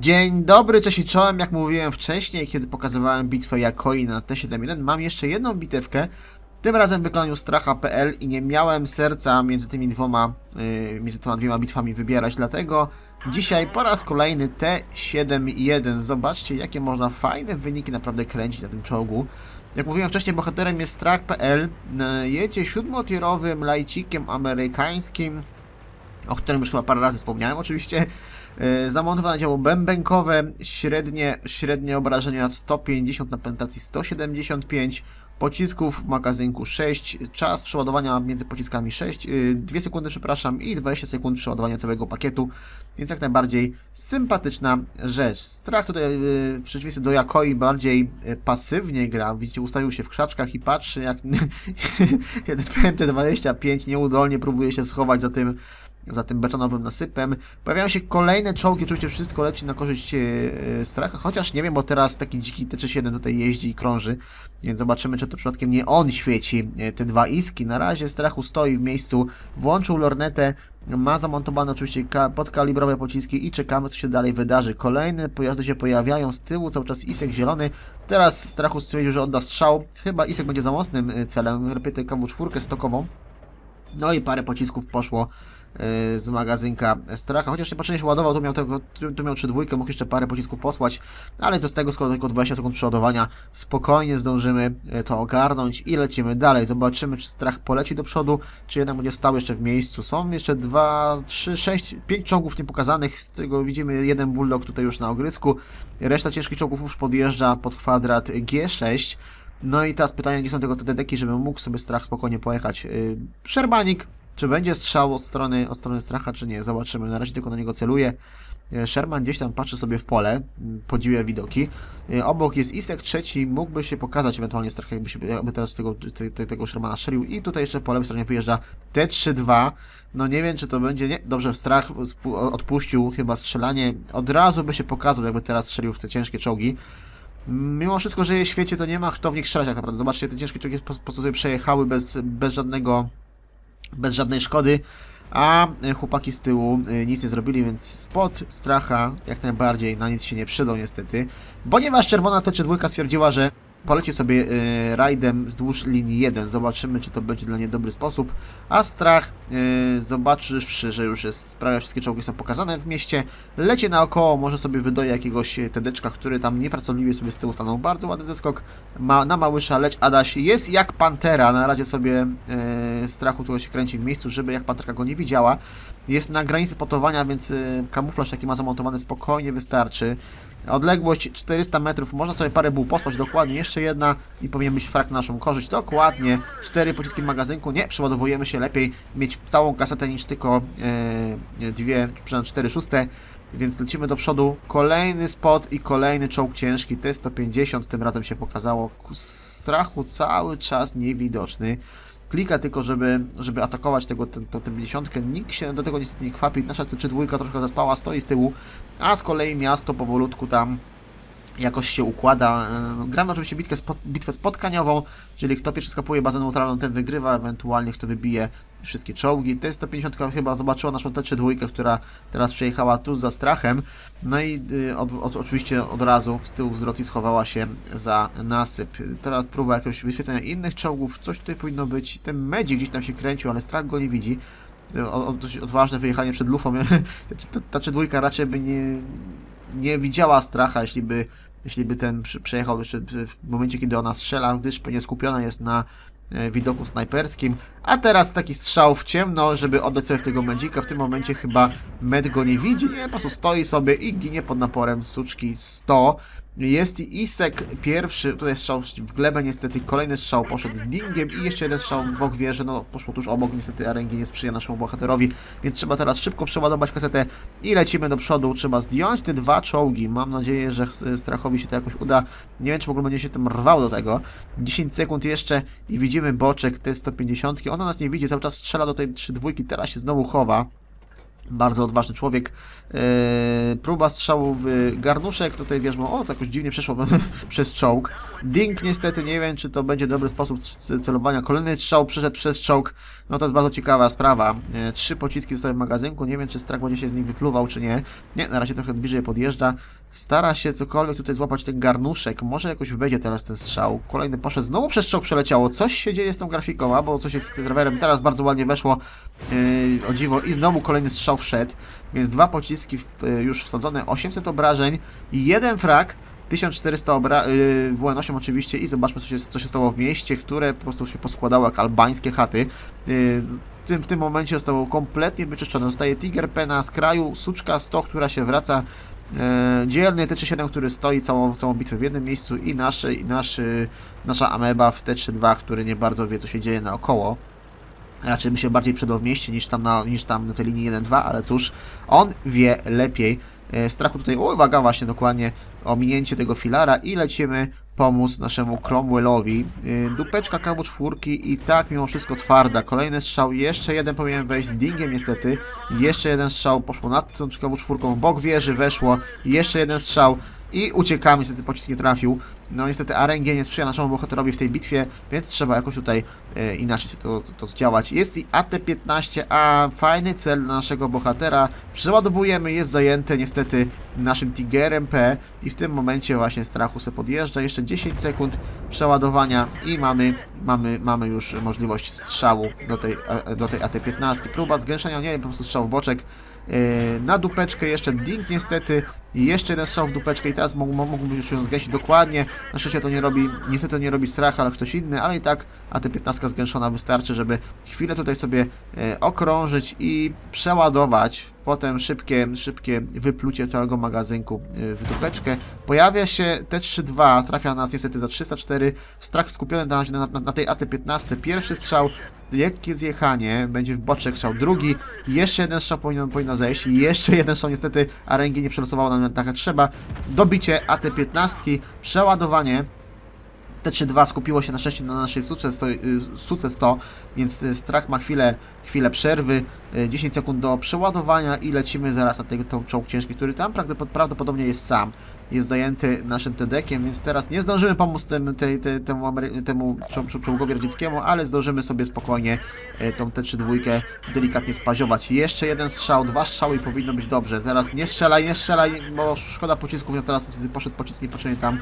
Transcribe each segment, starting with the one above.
Dzień dobry, cześć i czołem. Jak mówiłem wcześniej, kiedy pokazywałem bitwę Jakoi na T71, mam jeszcze jedną bitewkę. Tym razem w wykonaniu Stracha.pl i nie miałem serca między tymi dwoma, yy, między tymi dwiema bitwami wybierać, dlatego dzisiaj po raz kolejny T71. Zobaczcie, jakie można fajne wyniki naprawdę kręcić na tym czołgu. Jak mówiłem wcześniej, bohaterem jest Strach.pl. Yy, Jedzie siódmotierowym lajcikiem amerykańskim, o którym już chyba parę razy wspomniałem oczywiście. Yy, Zamontowane działo bębenkowe, średnie, średnie obrażenia nad 150 na penetracji 175, pocisków w magazynku 6, czas przeładowania między pociskami 6, yy, 2 sekundy przepraszam i 20 sekund przeładowania całego pakietu, więc jak najbardziej sympatyczna rzecz. Strach tutaj yy, w przeciwieństwie do Jakoi bardziej yy, pasywnie gra, widzicie ustawił się w krzaczkach i patrzy jak PMT-25 nieudolnie próbuje się schować za tym za tym betonowym nasypem. Pojawiają się kolejne czołgi, oczywiście wszystko leci na korzyść e, Stracha, chociaż nie wiem, bo teraz taki dziki T-31 tutaj jeździ i krąży, więc zobaczymy, czy to przypadkiem nie on świeci e, te dwa iski. Na razie Strachu stoi w miejscu, włączył lornetę, ma zamontowane oczywiście ka- podkalibrowe pociski i czekamy, co się dalej wydarzy. Kolejne pojazdy się pojawiają z tyłu, cały czas Isek zielony. Teraz Strachu stwierdził, że odda strzał. Chyba Isek będzie za mocnym celem, repetuje KW4 stokową. No i parę pocisków poszło z magazynka Stracha. Chociaż niepotrzebnie się ładował, tu miał, tego, miał 3 dwójkę, mógł jeszcze parę pocisków posłać, ale co z tego, skoro tylko 20 sekund przeładowania, spokojnie zdążymy y, to ogarnąć i lecimy dalej. Zobaczymy, czy Strach poleci do przodu, czy jednak będzie stał jeszcze w miejscu. Są jeszcze 2, 3, 6, 5 czołgów niepokazanych, z czego widzimy jeden bulldog tutaj już na ogrysku. Reszta ciężkich czołgów już podjeżdża pod kwadrat G6. No i teraz pytanie, gdzie są tego TDD-ki, żeby mógł sobie strach spokojnie pojechać. Yy, Szerbanik, czy będzie strzał od strony, od strony stracha, czy nie? Zobaczymy. Na razie tylko na niego celuje. Sherman gdzieś tam patrzy sobie w pole, podziwia widoki. Yy, Obok jest Isek trzeci, mógłby się pokazać ewentualnie strach, jakby, się, jakby teraz tego, te, te, tego Shermana strzelił. I tutaj jeszcze po lewej stronie wyjeżdża T3-2. No nie wiem, czy to będzie... Nie, dobrze, strach odpuścił chyba strzelanie. Od razu by się pokazał, jakby teraz strzelił w te ciężkie czołgi. Mimo wszystko, że je świecie, to nie ma kto w nich strzelać tak naprawdę. Zobaczcie, te ciężkie czołgi po prostu sobie przejechały bez, bez żadnego, bez żadnej szkody, a e, chłopaki z tyłu e, nic nie zrobili, więc spot stracha jak najbardziej na nic się nie przydał niestety, ponieważ czerwona T3 stwierdziła, że poleci sobie e, rajdem wzdłuż linii 1. Zobaczymy, czy to będzie dla niej dobry sposób. A strach, e, zobaczywszy, że już jest, prawie wszystkie czołgi są pokazane w mieście, leci naokoło, może sobie wydoje jakiegoś e, tedeczka, który tam niefrasobliwie sobie z tyłu stanął. Bardzo ładny zeskok ma, na Małysza, leć Adaś jest jak Pantera. Na razie sobie e, strachu tu się kręci w miejscu, żeby jak Panterka go nie widziała. Jest na granicy potowania, więc e, kamuflaż jaki ma zamontowany spokojnie wystarczy. Odległość 400 metrów, można sobie parę buł posłać, dokładnie, jeszcze jedna i powinien być frak na naszą korzyść, dokładnie, cztery pociski w magazynku, nie, przeładowujemy się lepiej mieć całą kasetę niż tylko e, dwie, przynajmniej cztery szóste, więc lecimy do przodu, kolejny spot i kolejny czołg ciężki, T-150, tym razem się pokazało, ku strachu cały czas niewidoczny, klika tylko, żeby, żeby atakować tego, tę, tę, tę 50. Nikt się do tego niestety nie kwapi. Nasza czy dwójka troszkę zaspała, stoi z tyłu, a z kolei miasto powolutku tam jakoś się układa. Yy, Gramy oczywiście bitwę, spot, bitwę spotkaniową, czyli kto pierwszy skapuje bazę neutralną, ten wygrywa, ewentualnie kto wybije wszystkie czołgi. T-150 chyba zobaczyła naszą T-3 która teraz przejechała tu za strachem. No i y, od, od, oczywiście od razu z tyłu zwrot i schowała się za nasyp. Teraz próba jakiegoś wyświetlenia innych czołgów, coś tutaj powinno być. Ten medzik gdzieś tam się kręcił, ale strach go nie widzi. Y, O, o, dość odważne wyjechanie przed lufą. ta, ta czy dwójka raczej by nie, nie widziała stracha, jeśli by, jeśli by ten przejechał jeszcze w momencie, kiedy ona strzela, gdyż pewnie skupiona jest na e, widoku snajperskim. A teraz taki strzał w ciemno, żeby oddać sobie tego medzika. W tym momencie chyba med go nie widzi, nie, po prostu stoi sobie i ginie pod naporem suczki 100. Jest Isek pierwszy, tutaj strzał w glebę niestety, kolejny strzał poszedł z dingiem i jeszcze jeden strzał w bok wieży, no poszło tuż obok, niestety Arengi nie sprzyja naszemu bohaterowi, więc trzeba teraz szybko przeładować kasetę i lecimy do przodu, trzeba zdjąć te dwa czołgi, mam nadzieję, że ch- Strachowi się to jakoś uda, nie wiem czy w ogóle będzie się tym rwał do tego, 10 sekund jeszcze i widzimy boczek T-150, ona nas nie widzi, cały czas strzela do tej 3-2, teraz się znowu chowa, bardzo odważny człowiek. Eee, próba strzału w garnuszek, tutaj wierzmo, o, to jakoś dziwnie przeszło przez czołg. Ding niestety, nie wiem czy to będzie dobry sposób celowania. Kolejny strzał przeszedł przez czołg, no to jest bardzo ciekawa sprawa. E, Trzy pociski zostały w magazynku, nie wiem czy Strach będzie się z nich wypluwał czy nie. Nie, na razie trochę bliżej podjeżdża. Stara się cokolwiek tutaj złapać ten garnuszek. Może jakoś wejdzie teraz ten strzał. Kolejny poszedł. Znowu przez czołg przeleciało. Coś się dzieje z tą grafiką, albo coś jest z driverem. Teraz bardzo ładnie weszło. Yy, o dziwo. I znowu kolejny strzał wszedł. Więc dwa pociski yy, już wsadzone. 800 obrażeń. I jeden frak. 1400 obra- yy, WN8 oczywiście i zobaczmy co się, co się stało w mieście, które po prostu się poskładało jak albańskie chaty. Yy, w tym, w tym momencie zostało kompletnie wyczyszczone. Zostaje Tiger Pena z kraju, Suczka 100, która się wraca dzielny T37, który stoi całą, całą bitwę w jednym miejscu i, nasze, i nasz, y, nasza ameba w T32, który nie bardzo wie co się dzieje naokoło. Raczej by się bardziej przydał w mieście niż tam na, niż tam na tej linii 1-2, ale cóż, on wie lepiej. E, strachu tutaj, uwaga właśnie dokładnie o minięcie tego filara i lecimy pomóc naszemu Cromwellowi. E, dupeczka kawu czwórki i tak mimo wszystko twarda. Kolejny strzał, jeszcze jeden powinien wejść z dingiem niestety. Jeszcze jeden strzał poszło nad tą kawu czwórką, bok wieży weszło. Jeszcze jeden strzał i uciekamy, niestety pocisk nie trafił. No niestety RNG nie sprzyja naszemu bohaterowi w tej bitwie, więc trzeba jakoś tutaj e, inaczej to, to, to zdziałać. Jest i AT-15, a fajny cel naszego bohatera. Przeładowujemy, jest zajęty niestety naszym Tigerem P i w tym momencie właśnie strachu se podjeżdża. Jeszcze 10 sekund przeładowania i mamy, mamy, mamy już możliwość strzału do tej, a- do tej AT-15. Próba zgęszenia, nie, po prostu strzał w boczek. E, Na dupeczkę jeszcze ding niestety i jeszcze jeden strzał w dupeczkę i teraz mógł- mógłby już ją zgasić dokładnie. Na szczęście to nie robi, niestety to nie robi strach, ale ktoś inny, ale i tak AT-15 zgęszona wystarczy, żeby chwilę tutaj sobie e, okrążyć i przeładować. Potem szybkie, szybkie wyplucie całego magazynku e, w dupeczkę. Pojawia się T-32, trafia nas niestety za 304. Strach skupiony na, na, na, tej AT-15. Pierwszy strzał, lekkie zjechanie, będzie w boczek strzał. Drugi, jeszcze jeden strzał powinno, powinno zejść. Jeszcze jeden strzał, niestety RNG nie przelosowało nam tak jak trzeba. Dobicie AT-15, przeładowanie. T32 skupiło się na szczęście na naszej suce 100, y, suce 100 więc y, strach ma chwilę, chwilę przerwy, y, 10 sekund do przeładowania i lecimy zaraz na tą czołg ciężki, który tam prawdopod- prawdopodobnie jest sam. Jest zajęty naszym TD-kiem, więc teraz nie zdążymy pomóc tym, tej, tej, temu, temu czo- czo- czołgowi radzieckiemu, ale zdążymy sobie spokojnie y, tą T32 delikatnie spaziować. Jeszcze jeden strzał, dwa strzały i powinno być dobrze. Teraz nie strzelaj, nie strzelaj, bo szkoda pocisków, no teraz poszedł pocisk niepotrzebnie tam.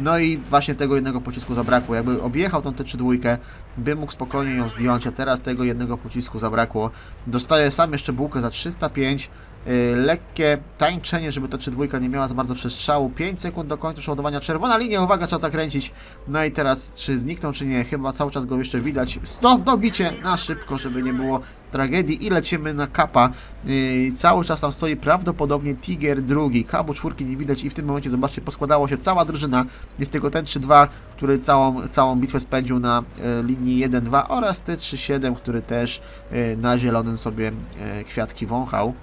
No i właśnie tego jednego pocisku zabrakło. Jakby objechał tą T32, by mógł spokojnie ją zdjąć, a teraz tego jednego pocisku zabrakło. Dostaje sam jeszcze bułkę za 305. Yy, lekkie tańczenie, żeby ta 32 nie miała za bardzo przestrzału. 5 sekund do końca przeładowania. Czerwona linia, uwaga, trzeba zakręcić. No i teraz, czy znikną, czy nie? Chyba cały czas go jeszcze widać. Stop, dobicie na szybko, żeby nie było tragedii i lecimy na kapa. Yy, cały czas tam stoi prawdopodobnie Tiger drugi. Kabu czwórki nie widać i w tym momencie, zobaczcie, poskładała się cała drużyna. Jest tylko ten 3-2, który całą, całą bitwę spędził na e, linii 1-2 oraz T3-7, który też e, na zielonym sobie e, kwiatki wąchał.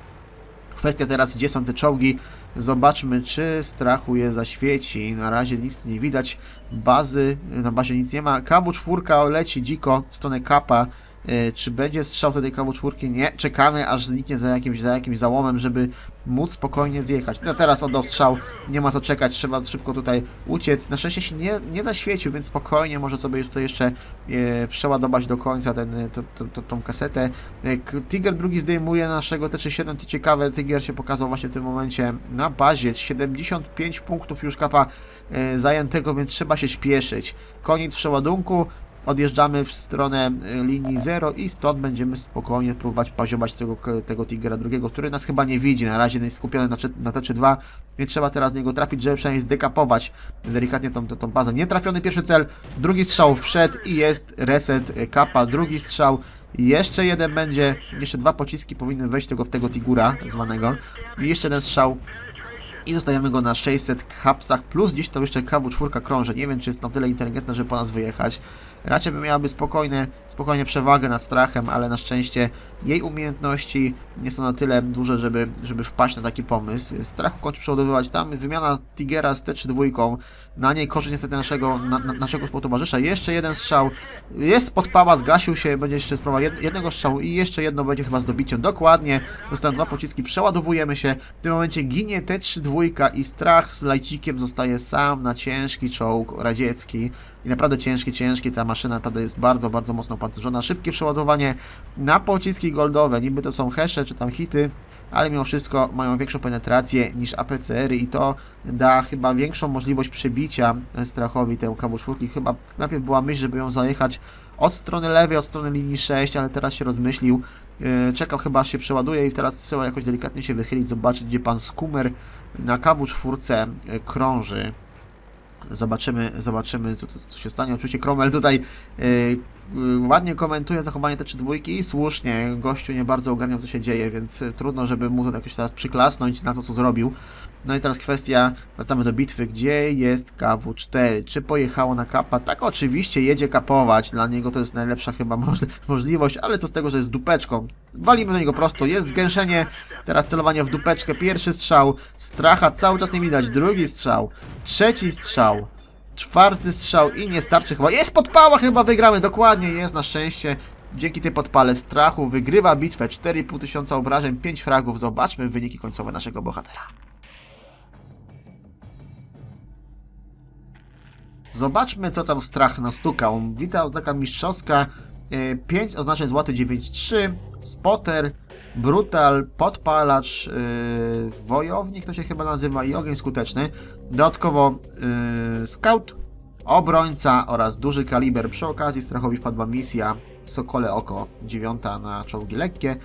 Kwestia teraz, gdzie są te czołgi. Zobaczmy, czy strachu je zaświeci. Na razie nic nie widać. Bazy, na bazie nic nie ma. Kabu czwórka leci dziko w stronę kapa. E, Czy będzie strzał tej kawu czwórki? Nie. Czekamy, aż zniknie za jakimś, za jakimś załomem, żeby móc spokojnie zjechać. No teraz oddał strzał, nie ma co czekać, trzeba szybko tutaj uciec. Na szczęście się nie, nie zaświecił, więc spokojnie może sobie tutaj jeszcze e, przeładować do końca ten, e, to, tą kasetę. E, Tiger drugi zdejmuje naszego T37, to ciekawe, Tiger się pokazał właśnie w tym momencie na bazie. 75 punktów już kapa e, zajętego, więc trzeba się śpieszyć. Koniec przeładunku. Odjeżdżamy w stronę e, linii 0 i stąd będziemy spokojnie próbować poziować tego, tego Tigera drugiego, który nas chyba nie widzi. Na razie jest skupiony na, na T2, więc trzeba teraz niego trafić, żeby przynajmniej zdekapować delikatnie tą, tą, tą bazę. Nietrafiony pierwszy cel, drugi strzał wszedł i jest reset kapa, drugi strzał. Jeszcze jeden będzie, jeszcze dwa pociski powinny wejść tego, w tego Tigura, tak zwanego. I jeszcze jeden strzał i zostawiamy go na 600 hapsach, plus gdzieś to jeszcze KW4 krąży. Nie wiem, czy jest na tyle inteligentna, żeby po nas wyjechać. Raczej by miałaby spokojne, spokojnie przewagę nad strachem, ale na szczęście jej umiejętności nie są na tyle duże, żeby, żeby wpaść na taki pomysł. Strach kończy przeładowywać tam, wymiana Tigera z T3 na niej korzyść niestety naszego, na, na, naszego współtowarzysza. Jeszcze jeden strzał, jest podpała, zgasił się, będzie jeszcze sprawa jed, jednego strzału i jeszcze jedno będzie chyba zdobiciem. Dokładnie, zostają dwa pociski, przeładowujemy się. W tym momencie ginie T3 i strach z lajcikiem zostaje sam na ciężki czołg radziecki. I naprawdę ciężkie, ciężkie, ta maszyna naprawdę jest bardzo, bardzo mocno opancerzona. Szybkie przeładowanie na pociski goldowe, niby to są hesze czy tam hity, ale mimo wszystko mają większą penetrację niż APCR-y i to da chyba większą możliwość przebicia strachowi tę KW4. Chyba najpierw była myśl, żeby ją zajechać od strony lewej, od strony linii 6, ale teraz się rozmyślił. Yy, Czekał chyba aż się przeładuje i teraz trzeba jakoś delikatnie się wychylić, zobaczyć gdzie pan Skumer na KW4 yy, krąży. Zobaczymy, zobaczymy co, co się stanie. Oczywiście Cromwell tutaj yy, ładnie komentuje zachowanie te trzy dwójki i słusznie. Gościu nie bardzo ogarniał co się dzieje, więc yy, trudno, żeby mu to jakoś teraz przyklasnąć na to, co zrobił. No i teraz kwestia, wracamy do bitwy, gdzie jest KW4? Czy pojechało na kapa? Tak, oczywiście jedzie kapować, dla niego to jest najlepsza chyba moż- możliwość, ale co z tego, że jest dupeczką? Walimy do niego prosto, jest zgęszenie, teraz celowanie w dupeczkę, pierwszy strzał, stracha cały czas nie widać, drugi strzał, trzeci strzał, czwarty strzał i nie starczy chyba, jest podpała chyba, wygramy, dokładnie, jest na szczęście. Dzięki tej podpale strachu wygrywa bitwę, 4,5 tysiąca obrażeń, 5 fragów, zobaczmy wyniki końcowe naszego bohatera. Zobaczmy, co tam strach nastukał. Wita oznaka mistrzowska, 5 oznaczeń złoty 9-3, spotter, brutal, podpalacz, yy, wojownik to się chyba nazywa i ogień skuteczny. Dodatkowo yy, scout, obrońca oraz duży kaliber. Przy okazji strachowi wpadła misja Sokole Oko, dziewiąta na czołgi lekkie.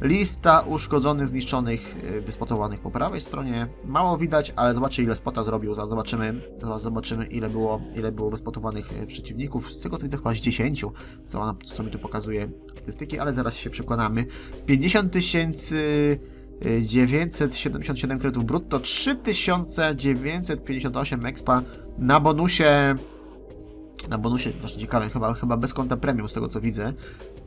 Lista uszkodzonych, zniszczonych, yy, wyspotowanych po prawej stronie. Mało widać, ale zobaczcie ile spota zrobił. Zaraz zobaczymy, zaraz zobaczymy ile było, ile było wyspotowanych yy, przeciwników. Z tego co widzę chyba z 10, co, ona, co mi tu pokazuje statystyki, ale zaraz się przekonamy. 50 tysięcy... y, 977 kredytów brutto, 3958 expa na bonusie. Na bonusie, właśnie ciekawe, chyba, chyba bez konta premium, z tego co widzę.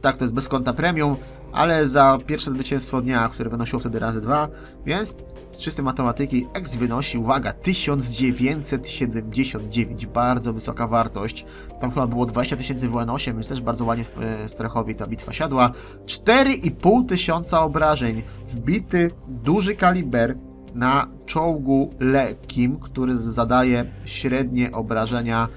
Tak, to jest bez konta premium, ale za pierwsze zwycięstwo dnia, które wynosiło wtedy razy dwa, więc z czystej matematyki X wynosi, uwaga, 1979, bardzo wysoka wartość. Tam chyba było 20 tysięcy WN8, więc też bardzo ładnie e, Strachowi ta bitwa siadła. 4,5 tysiąca obrażeń, wbity duży kaliber na czołgu lekkim, który zadaje średnie obrażenia,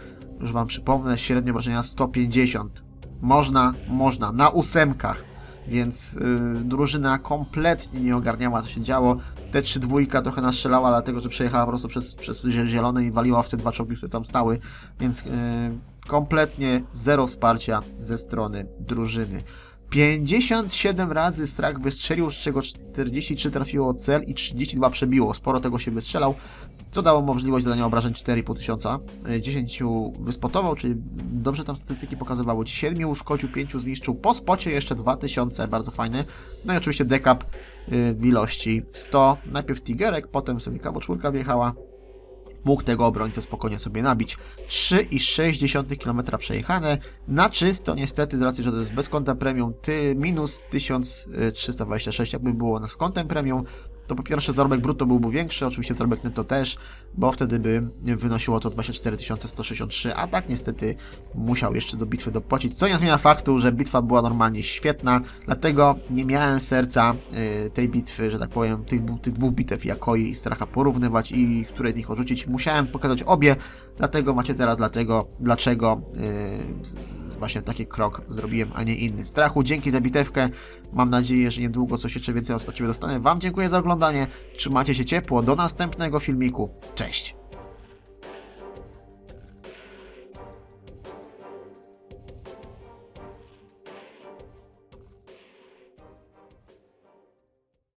już Wam przypomnę, średnie obrażenia 150. Można, można, na ósemkach. Więc yy, drużyna kompletnie nie ogarniała, co się działo. Te trzy dwójka trochę nastrzelała, dlatego że przejechała po prostu przez, przez zielone i waliła w te dwa czołgi, które tam stały. Więc yy, kompletnie zero wsparcia ze strony drużyny. 57 razy strach wystrzelił, z czego 43 trafiło cel i 32 przebiło. Sporo tego się wystrzelał, co dało możliwość zadania obrażeń 4,5 tysiąca. E, 10 wyspotował, czyli dobrze tam statystyki pokazywały. 7 uszkodził, 5 zniszczył. Po spocie jeszcze 2000, bardzo fajny. No i oczywiście dekap y, w ilości 100. Najpierw Tigerek, potem sobie KW4 wjechała. Mógł tego obrońcę spokojnie sobie nabić. 3,6 km przejechane. Na czysto niestety, z racji, że to jest bez konta premium, ty minus 1326, jakby było z kontem premium, to po pierwsze zarobek brutto byłby większy, oczywiście zarobek netto też, bo wtedy by wynosiło to 24 163, a tak niestety musiał jeszcze do bitwy dopłacić, co nie zmienia faktu, że bitwa była normalnie świetna, dlatego nie miałem serca y, tej bitwy, że tak powiem, tych, tych dwóch bitew Jakoi i Stracha porównywać i której z nich odrzucić. Musiałem pokazać obie, dlatego macie teraz dlatego, dlaczego y, właśnie taki krok zrobiłem, a nie inny. Strachu, dzięki za bitewkę. Mam nadzieję, że niedługo coś jeszcze więcej od Ciebie dostanę. Wam dziękuję za oglądanie. Trzymajcie się ciepło. Do następnego filmiku. Cześć.